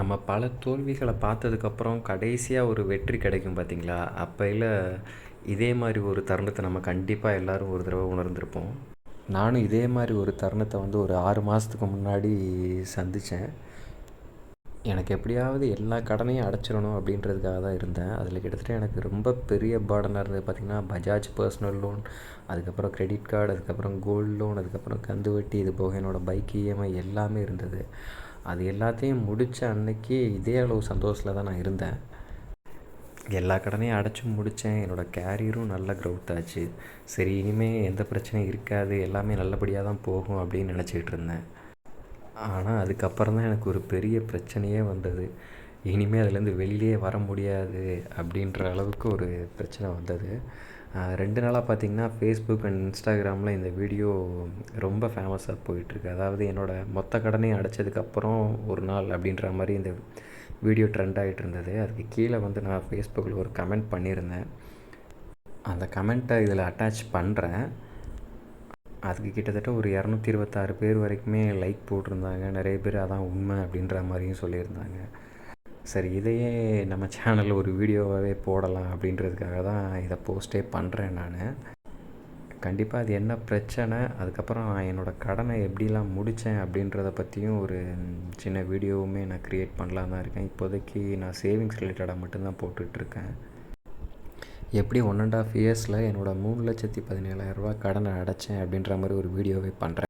நம்ம பல தோல்விகளை பார்த்ததுக்கப்புறம் கடைசியாக ஒரு வெற்றி கிடைக்கும் பார்த்தீங்களா? அப்பையில் இதே மாதிரி ஒரு தருணத்தை நம்ம கண்டிப்பாக எல்லாரும் ஒரு தடவை உணர்ந்திருப்போம். நானும் இதே மாதிரி ஒரு தருணத்தை வந்து ஒரு ஆறு மாதத்துக்கு முன்னாடி சந்தித்தேன் எனக்கு எப்படியாவது எல்லா கடனையும் அடைச்சிடணும் அப்படின்றதுக்காக தான் இருந்தேன். அதில் கிட்டத்தட்ட எனக்கு ரொம்ப பெரிய பர்டனா இருந்தது பார்த்திங்கன்னா பஜாஜ் பர்சனல் லோன், அதுக்கப்புறம் கிரெடிட் கார்டு, அதுக்கப்புறம் கோல்ட் லோன், அதுக்கப்புறம் கந்து வட்டி, இது போக என்னோடய பைக் இஎம்ஐ எல்லாமே இருந்தது. அது எல்லாத்தையும் முடித்த அன்னைக்கு இதே அளவு சந்தோஷத்தில் தான் நான் இருந்தேன். எல்லா கடனையும் அடைச்சும் முடித்தேன் என்னோட கேரியரும் நல்ல க்ரௌத் ஆச்சு. சரி இனிமேல் எந்த பிரச்சனையும் இருக்காது. எல்லாமே நல்லபடியாக தான் போகும் அப்படின்னு நினச்சிக்கிட்டு இருந்தேன். ஆனால் அதுக்கப்புறம் தான் எனக்கு ஒரு பெரிய பிரச்சனையே வந்தது. இனிமேல் அதுலேருந்து வெளியிலே வர முடியாது அப்படின்ற அளவுக்கு ஒரு பிரச்சனை வந்தது. ரெண்டு நாளாக பார்த்திங்கன்னா ஃபேஸ்புக் அண்ட் இன்ஸ்டாகிராமில் இந்த வீடியோ ரொம்ப ஃபேமஸாக போயிட்டுருக்கு. அதாவது என்னோடய மொத்த கடனையும் அடைச்சதுக்கப்புறம் ஒரு நாள் அப்படின்ற மாதிரி இந்த வீடியோ ட்ரெண்ட் ஆகிட்டு இருந்தது. அதுக்கு கீழே வந்து நான் ஃபேஸ்புக்கில் ஒரு கமெண்ட் பண்ணியிருந்தேன். அந்த கமெண்ட்டை இதில் அட்டாச் பண்ணுறேன் அதுக்கு கிட்டத்தட்ட ஒரு 226 பேர் வரைக்குமே லைக் போட்டிருந்தாங்க. நிறைய பேர் அதான் உண்மை அப்படின்ற மாதிரியும் சொல்லியிருந்தாங்க. சரி இதையே நம்ம சேனலில் ஒரு வீடியோவாகவே போடலாம் அப்படின்றதுக்காக தான் இதை போஸ்ட்டே பண்ணுறேன் நான் கண்டிப்பாக அது என்ன பிரச்சனை, அதுக்கப்புறம் நான் என்னோடய கடனை எப்படிலாம் முடித்தேன் அப்படின்றத பற்றியும் ஒரு சின்ன வீடியோவுமே நான் க்ரியேட் பண்ணலான்னு தான் இருக்கேன். இப்போதைக்கு நான் சேவிங்ஸ் ரிலேட்டடாக மட்டும்தான் போட்டுட்ருக்கேன். எப்படி 1 1/2 இயர்ஸ்ல என்னோட ரூ. 3,17,000 கடன அடைச்சேன் அப்படின்ற மாதிரி ஒரு வீடியோவே பண்ணுறேன்